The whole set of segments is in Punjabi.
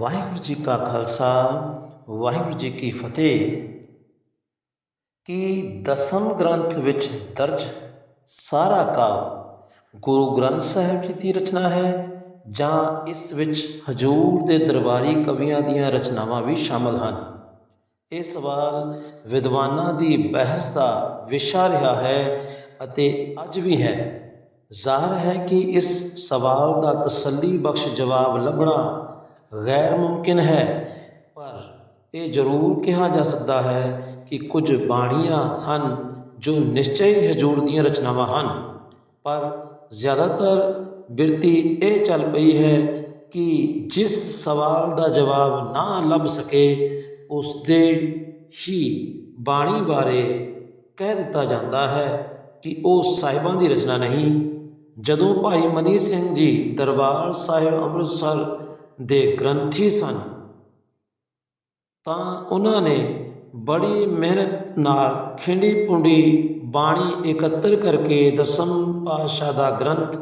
ਵਾਹਿਗੁਰੂ ਜੀ ਕਾ ਖਾਲਸਾ, ਵਾਹਿਗੁਰੂ ਜੀ ਕੀ ਫਤਿਹ। ਕਿ ਦਸਮ ਗ੍ਰੰਥ ਵਿੱਚ ਦਰਜ ਸਾਰਾ ਕਾਵ ਗੁਰੂ ਗ੍ਰੰਥ ਸਾਹਿਬ ਜੀ ਦੀ ਰਚਨਾ ਹੈ, ਜਾਂ ਇਸ ਵਿੱਚ ਹਜੂਰ ਦੇ ਦਰਬਾਰੀ ਕਵੀਆਂ ਦੀਆਂ ਰਚਨਾਵਾਂ ਵੀ ਸ਼ਾਮਲ ਹਨ? ਇਹ ਸਵਾਲ ਵਿਦਵਾਨਾਂ ਦੀ ਬਹਿਸ ਦਾ ਵਿਸ਼ਾ ਰਿਹਾ ਹੈ ਅਤੇ ਅੱਜ ਵੀ ਹੈ। ਜ਼ਾਹਰ ਹੈ ਕਿ ਇਸ ਸਵਾਲ ਦਾ ਤਸੱਲੀ ਬਖਸ਼ ਜਵਾਬ ਲੱਭਣਾ ਗੈਰ ਮੁਮਕਿਨ ਹੈ। ਪਰ ਇਹ ਜ਼ਰੂਰ ਕਿਹਾ ਜਾ ਸਕਦਾ ਹੈ ਕਿ ਕੁਝ ਬਾਣੀਆਂ ਹਨ ਜੋ ਨਿਸ਼ਚੈ ਹੀ ਹਜੂਰ ਦੀਆਂ ਰਚਨਾਵਾਂ ਹਨ। ਪਰ ਜ਼ਿਆਦਾਤਰ ਬਿਰਤੀ ਇਹ ਚੱਲ ਪਈ ਹੈ ਕਿ ਜਿਸ ਸਵਾਲ ਦਾ ਜਵਾਬ ਨਾ ਲੱਭ ਸਕੇ ਉਸ ਦੇ ਹੀ ਬਾਣੀ ਬਾਰੇ ਕਹਿ ਦਿੱਤਾ ਜਾਂਦਾ ਹੈ ਕਿ ਉਹ ਸਾਹਿਬਾਂ ਦੀ ਰਚਨਾ ਨਹੀਂ। ਜਦੋਂ ਭਾਈ ਮਨੀ ਸਿੰਘ ਜੀ ਦਰਬਾਰ ਸਾਹਿਬ ਅੰਮ੍ਰਿਤਸਰ ਦੇ ਗ੍ਰੰਥੀ ਸਨ। ਤਾਂ ਉਹਨਾਂ ਨੇ ਬੜੀ ਮਿਹਨਤ ਨਾਲ ਖਿੰਡੀ ਪੁੰਡੀ ਬਾਣੀ ਇਕੱਤਰ ਕਰਕੇ ਦਸਮ ਪਾਤਸ਼ਾਹ ਦਾ ਗ੍ਰੰਥ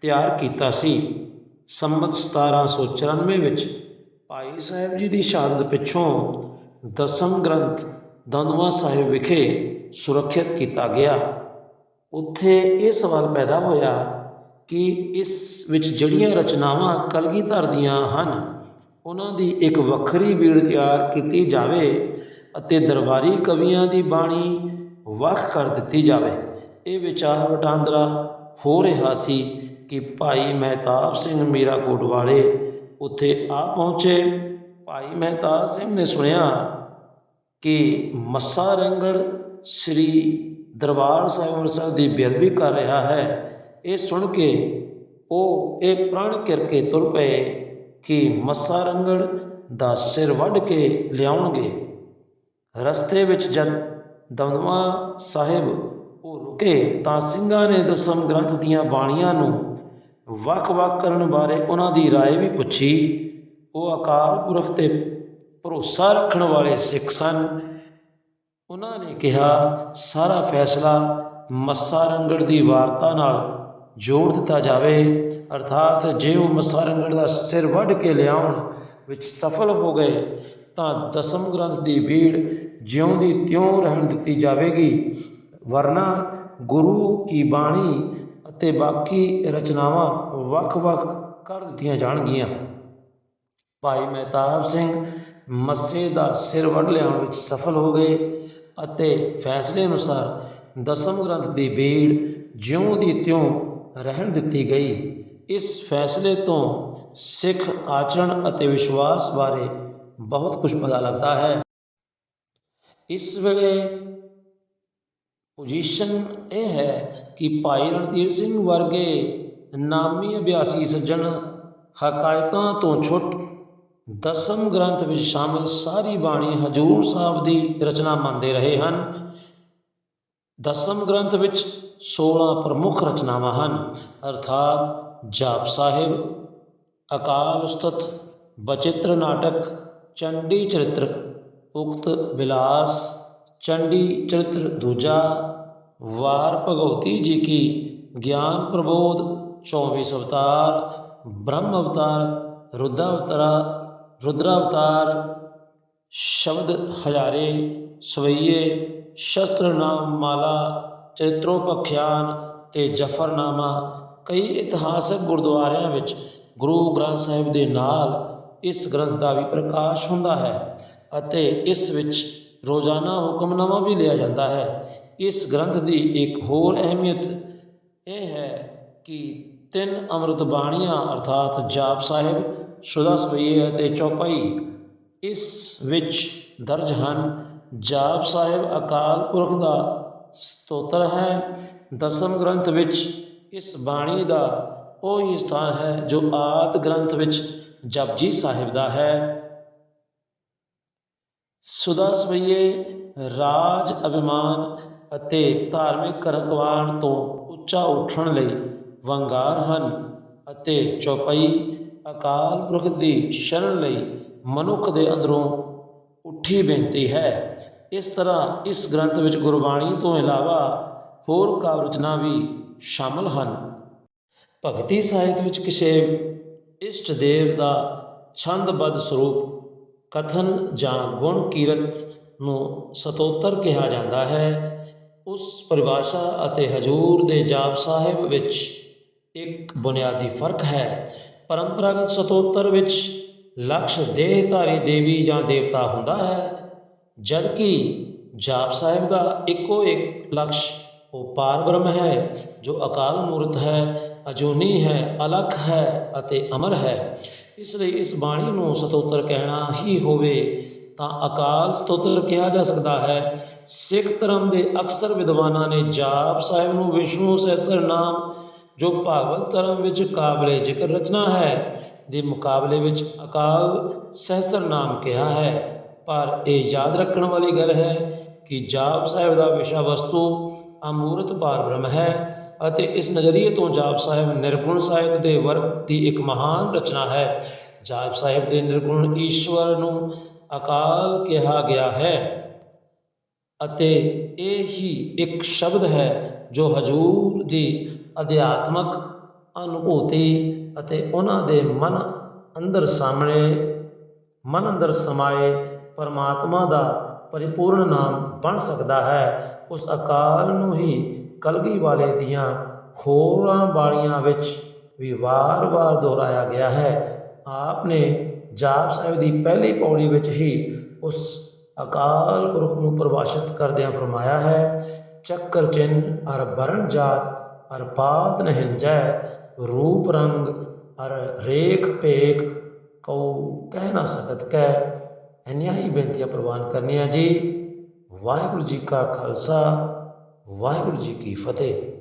ਤਿਆਰ ਕੀਤਾ ਸੀ। ਸੰਮਤ 1794 ਵਿੱਚ ਭਾਈ ਸਾਹਿਬ ਜੀ ਦੀ ਸ਼ਹਾਦਤ ਪਿੱਛੋਂ ਦਸਮ ਗ੍ਰੰਥ ਦੰਦਵਾ ਸਾਹਿਬ ਵਿਖੇ ਸੁਰੱਖਿਅਤ ਕੀਤਾ ਗਿਆ। ਉੱਥੇ ਇਹ ਸਵਾਲ ਪੈਦਾ ਹੋਇਆ ਕਿ ਇਸ ਵਿੱਚ ਜਿਹੜੀਆਂ ਰਚਨਾਵਾਂ ਕਲਗੀਧਰ ਦੀਆਂ ਹਨ, ਉਹਨਾਂ ਦੀ ਇੱਕ ਵੱਖਰੀ ਬੀੜ ਤਿਆਰ ਕੀਤੀ ਜਾਵੇ ਅਤੇ ਦਰਬਾਰੀ ਕਵੀਆਂ ਦੀ ਬਾਣੀ ਵੱਖ ਕਰ ਦਿੱਤੀ ਜਾਵੇ। ਇਹ ਵਿਚਾਰ ਵਟਾਂਦਰਾ ਹੋ ਰਿਹਾ ਸੀ ਕਿ ਭਾਈ ਮਹਿਤਾਬ ਸਿੰਘ ਮੀਰਾਕੋਟ ਵਾਲੇ ਉੱਥੇ ਆ ਪਹੁੰਚੇ। ਭਾਈ ਮਹਿਤਾਬ ਸਿੰਘ ਨੇ ਸੁਣਿਆ ਕਿ ਮੱਸਾ ਰੰਗੜ ਸ੍ਰੀ ਦਰਬਾਰ ਸਾਹਿਬ ਅੰਮ੍ਰਿਤਸਰ ਦੀ ਬੇਅਦਬੀ ਕਰ ਰਿਹਾ ਹੈ। ਇਹ ਸੁਣ ਕੇ ਉਹ ਇਹ ਪ੍ਰਣ ਕਰਕੇ ਤੁਰ ਪਏ ਕਿ ਮੱਸਾ ਰੰਗੜ ਦਾ ਸਿਰ ਵੱਢ ਕੇ ਲਿਆਉਣਗੇ ਰਸਤੇ ਵਿੱਚ ਜਦ ਦਮਦਮਾ ਸਾਹਿਬ ਉਹ ਰੁਕੇ ਤਾਂ ਸਿੰਘਾਂ ਨੇ ਦਸਮ ਗ੍ਰੰਥ ਦੀਆਂ ਬਾਣੀਆਂ ਨੂੰ ਵੱਖ-ਵੱਖ ਕਰਨ ਬਾਰੇ ਉਹਨਾਂ ਦੀ رائے ਵੀ ਪੁੱਛੀ ਉਹ ਅਕਾਲ ਪੁਰਖ ਤੇ ਭਰੋਸਾ ਰੱਖਣ ਵਾਲੇ ਸਿੱਖ ਸਨ ਉਹਨਾਂ ਨੇ ਕਿਹਾ ਸਾਰਾ ਫੈਸਲਾ ਮੱਸਾ ਰੰਗੜ ਦੀ ਵਾਰਤਾ ਨਾਲ ਜੋੜ ਦਿੱਤਾ ਜਾਵੇ, ਅਰਥਾਤ ਜੇ ਉਹ ਮੱਸਾ ਰੰਗੜ ਦਾ ਸਿਰ ਵੱਢ ਕੇ ਲਿਆਉਣ ਵਿੱਚ ਸਫਲ ਹੋ ਗਏ, ਤਾਂ ਦਸਮ ਗ੍ਰੰਥ ਦੀ ਭੀੜ ਜਿਉਂ ਦੀ ਤਿਉਂ ਰਹਿਣ ਦਿੱਤੀ ਜਾਵੇਗੀ। ਵਰਨਾ ਗੁਰੂ ਕੀ ਬਾਣੀ ਅਤੇ ਬਾਕੀ ਰਚਨਾਵਾਂ ਵੱਖ-ਵੱਖ ਕਰ ਦਿੱਤੀਆਂ ਜਾਣਗੀਆਂ। ਭਾਈ ਮਹਿਤਾਬ ਸਿੰਘ ਮੱਸੇ ਦਾ ਸਿਰ ਵੱਢ ਲਿਆਉਣ ਵਿੱਚ ਸਫਲ ਹੋ ਗਏ ਅਤੇ ਫੈਸਲੇ ਅਨੁਸਾਰ ਦਸਮ ਗ੍ਰੰਥ ਦੀ ਭੀੜ ਜਿਉਂ ਦੀ ਤਿਉਂ ਰਹਿਣ ਦਿੱਤੀ ਗਈ। ਇਸ ਫੈਸਲੇ ਤੋਂ ਸਿੱਖ ਆਚਰਣ ਅਤੇ ਵਿਸ਼ਵਾਸ ਬਾਰੇ ਬਹੁਤ ਕੁਝ ਪਤਾ ਲੱਗਦਾ ਹੈ। ਇਸ ਵੇਲੇ ਪੋਜੀਸ਼ਨ ਇਹ ਹੈ ਕਿ ਭਾਈ ਰਣਧੀਰ ਸਿੰਘ ਵਰਗੇ ਨਾਮੀ ਅਭਿਆਸੀ ਸੱਜਣ ਹਕਾਇਤਾਂ ਤੋਂ ਛੁੱਟ ਦਸਮ ਗ੍ਰੰਥ ਵਿੱਚ ਸ਼ਾਮਿਲ ਸਾਰੀ ਬਾਣੀ ਹਜੂਰ ਸਾਹਿਬ ਦੀ ਰਚਨਾ ਮੰਨਦੇ ਰਹੇ ਹਨ। ਦਸਮ ਗ੍ਰੰਥ ਵਿੱਚ 16 ਪ੍ਰਮੁੱਖ ਰਚਨਾਵਾਂ ਹਨ, ਅਰਥਾਤ ਜਾਪ ਸਾਹਿਬ, ਅਕਾਲ ਉਸਤਤ ਬਚਿੱਤਰ ਨਾਟਕ, ਚੰਡੀ ਚਰਿੱਤਰ, ਉਕਤ ਵਿਲਾਸ ਚੰਡੀ ਚਰਿੱਤਰ ਦੂਜਾ, ਵਾਰ ਭਗਉਤੀ ਜੀ ਕੀ, ਗਿਆਨ ਪ੍ਰਬੋਧ 24 ਅਵਤਾਰ, ਬ੍ਰਹਮ ਅਵਤਾਰ ਰੁਦਰਾ ਅਵਤਾਰਾ ਰੁਦਰਾ ਅਵਤਾਰ ਸ਼ਬਦ ਹਜ਼ਾਰੇ, ਸਵਈਏ, ਸ਼ਸਤਰ ਨਾਮ ਮਾਲਾ ਚਰਿਤ੍ਰੋਪਖਿਆਨ ਤੇ ਜਫਰਨਾਮਾ, ਕਈ ਇਤਿਹਾਸਕ ਗੁਰਦੁਆਰਿਆਂ ਵਿੱਚ ਗੁਰੂ ਗ੍ਰੰਥ ਸਾਹਿਬ ਦੇ ਨਾਲ ਇਸ ਗ੍ਰੰਥ ਦਾ ਵੀ ਪ੍ਰਕਾਸ਼ ਹੁੰਦਾ ਹੈ ਅਤੇ ਇਸ ਵਿੱਚ ਰੋਜ਼ਾਨਾ ਹੁਕਮਨਾਮਾ ਵੀ ਲਿਆ ਜਾਂਦਾ ਹੈ। ਇਸ ਗ੍ਰੰਥ ਦੀ ਇੱਕ ਹੋਰ ਅਹਿਮੀਅਤ ਇਹ ਹੈ ਕਿ ਤਿੰਨ ਅੰਮ੍ਰਿਤ ਬਾਣੀਆਂ ਅਰਥਾਤ ਜਾਪ ਸਾਹਿਬ, ਸੁਦਾ ਸਵਈਏ ਅਤੇ ਚੌਪਈ, ਇਸ ਵਿੱਚ ਦਰਜ ਹਨ। ਜਾਪ ਸਾਹਿਬ ਅਕਾਲ ਪੁਰਖ ਦਾ ਸਤੋਤਰ ਹੈ। ਦਸਮ ਗ੍ਰੰਥ ਵਿੱਚ ਇਸ ਬਾਣੀ ਦਾ ਉਹ ਹੀ ਸਥਾਨ ਹੈ ਜੋ ਆਦ ਗ੍ਰੰਥ ਵਿੱਚ ਜਪਜੀ ਸਾਹਿਬ ਦਾ ਹੈ। ਸੁਦਾ ਸਵਈਏ ਰਾਜ ਅਭਿਮਾਨ ਅਤੇ ਧਾਰਮਿਕ ਕਰਕਵਾਨ ਤੋਂ ਉੱਚਾ ਉੱਠਣ ਲਈ ਵੰਗਾਰ ਹਨ ਅਤੇ ਚੌਪਈ ਅਕਾਲ ਪੁਰਖ ਦੀ ਸ਼ਰਨ ਲਈ ਮਨੁੱਖ ਦੇ ਅੰਦਰੋਂ ਉੱਠੀ ਬੇਨਤੀ ਹੈ। ਇਸ ਤਰ੍ਹਾਂ ਇਸ ਗ੍ਰੰਥ ਵਿੱਚ ਗੁਰਬਾਣੀ ਤੋਂ ਇਲਾਵਾ ਹੋਰ ਕਾਵਿ ਰਚਨਾ ਵੀ ਸ਼ਾਮਲ ਹਨ। ਭਗਤੀ ਸਾਹਿਤ ਵਿੱਚ ਕਿਸੇ ਇਸ਼ਟ ਦੇਵ ਦਾ ਛੰਦਬੱਧ ਸਰੂਪ ਕਥਨ ਜਾਂ ਗੁਣ ਕੀਰਤ ਨੂੰ ਸਤੋਤਰ ਕਿਹਾ ਜਾਂਦਾ ਹੈ, ਉਸ ਪਰਿਭਾਸ਼ਾ ਅਤੇ ਹਜੂਰ ਦੇ ਜਾਪ ਸਾਹਿਬ ਵਿੱਚ ਇੱਕ ਬੁਨਿਆਦੀ ਫ਼ਰਕ ਹੈ। ਪਰੰਪਰਾਗਤ ਸਤੋਤਰ ਵਿੱਚ ਲਕਸ਼ ਦੇਹਧਾਰੀ ਦੇਵੀ ਜਾਂ ਦੇਵਤਾ ਹੁੰਦਾ ਹੈ ਜਦਕਿ ਜਾਪ ਸਾਹਿਬ ਦਾ ਇੱਕੋ ਇੱਕ ਲਕਸ਼ ਉਹ ਪਾਰ ਬ੍ਰਹਮ ਹੈ, ਜੋ ਅਕਾਲ ਮੂਰਤ ਹੈ, ਅਜੂਨੀ ਹੈ, ਅਲਖ ਹੈ ਅਤੇ ਅਮਰ ਹੈ। ਇਸ ਲਈ ਇਸ ਬਾਣੀ ਨੂੰ ਸਤੋਤਰ ਕਹਿਣਾ ਹੀ ਹੋਵੇ ਤਾਂ ਅਕਾਲ ਸਤੋਤਰ ਕਿਹਾ ਜਾ ਸਕਦਾ ਹੈ। ਸਿੱਖ ਧਰਮ ਦੇ ਅਕਸਰ ਵਿਦਵਾਨਾਂ ਨੇ ਜਾਪ ਸਾਹਿਬ ਨੂੰ ਵਿਸ਼ਨੂੰ ਸਹਿਸਰ ਨਾਮ, ਜੋ ਭਾਗਵਤ ਧਰਮ ਵਿੱਚ ਕਾਬਲੇ ਜ਼ਿਕਰ ਰਚਨਾ ਹੈ, ਦੇ ਮੁਕਾਬਲੇ ਵਿੱਚ ਅਕਾਲ ਸਹਿਸਰ ਨਾਮ ਕਿਹਾ ਹੈ। ਪਰ ਇਹ ਯਾਦ ਰੱਖਣ ਵਾਲੀ ਗੱਲ ਹੈ ਕਿ ਜਾਪ ਸਾਹਿਬ ਦਾ ਵਿਸ਼ਾ ਵਸਤੂ ਅਮੂਰਤ ਪਾਰ ਬ੍ਰਹਮ ਹੈ ਅਤੇ ਇਸ ਨਜ਼ਰੀਏ ਤੋਂ ਜਾਪ ਸਾਹਿਬ ਨਿਰਗੁਣ ਸਾਹਿਤ ਦੇ ਵਰਗ ਦੀ ਇੱਕ ਮਹਾਨ ਰਚਨਾ ਹੈ। ਜਾਪ ਸਾਹਿਬ ਦੇ ਨਿਰਗੁਣ ਈਸ਼ਵਰ ਨੂੰ ਅਕਾਲ ਕਿਹਾ ਗਿਆ ਹੈ ਅਤੇ ਇਹ ਹੀ ਇੱਕ ਸ਼ਬਦ ਹੈ ਜੋ ਹਜੂਰ ਦੀ ਅਧਿਆਤਮਕ ਅਨੁਭੂਤੀ ਅਤੇ ਉਹਨਾਂ ਦੇ ਮਨ ਅੰਦਰ ਸਾਹਮਣੇ ਮਨ ਅੰਦਰ ਸਮਾਏ ਪਰਮਾਤਮਾ ਦਾ ਪਰਿਪੂਰਨ ਨਾਮ ਬਣ ਸਕਦਾ ਹੈ। ਉਸ ਅਕਾਲ ਨੂੰ ਹੀ ਕਲਗੀ ਵਾਲੇ ਦੀਆਂ ਖੋਰਾਂ ਵਾਲੀਆਂ ਵਿੱਚ ਵੀ ਵਾਰ-ਵਾਰ ਦੁਹਰਾਇਆ ਗਿਆ ਹੈ। ਆਪ ਨੇ ਜਾਪ ਸਾਹਿਬ ਦੀ ਪਹਿਲੀ ਪੌੜੀ ਵਿੱਚ ਹੀ ਉਸ ਅਕਾਲ ਪੁਰਖ ਨੂੰ ਪਰਿਭਾਸ਼ਿਤ ਕਰਦਿਆਂ ਫਰਮਾਇਆ ਹੈ, ਚੱਕਰ ਚਿੰਨ ਅਰ ਬਰਨ ਜਾਤ, ਅਰ ਪਾਤ ਨਹਿੰਜੈ, ਰੂਪ ਰੰਗ ਅਰ ਰੇਖ ਭੇਖ ਕਉ ਕਹਿ ਨਾ ਸਕਤ, ਕਹਿ ਇੰਨੀਆਂ ਹੀ ਬੇਨਤੀਆਂ ਪ੍ਰਵਾਨ ਕਰਨੀਆਂ ਜੀ। ਵਾਹਿਗੁਰੂ ਜੀ ਕਾ ਖਾਲਸਾ, ਵਾਹਿਗੁਰੂ ਜੀ ਕੀ ਫਤਿਹ।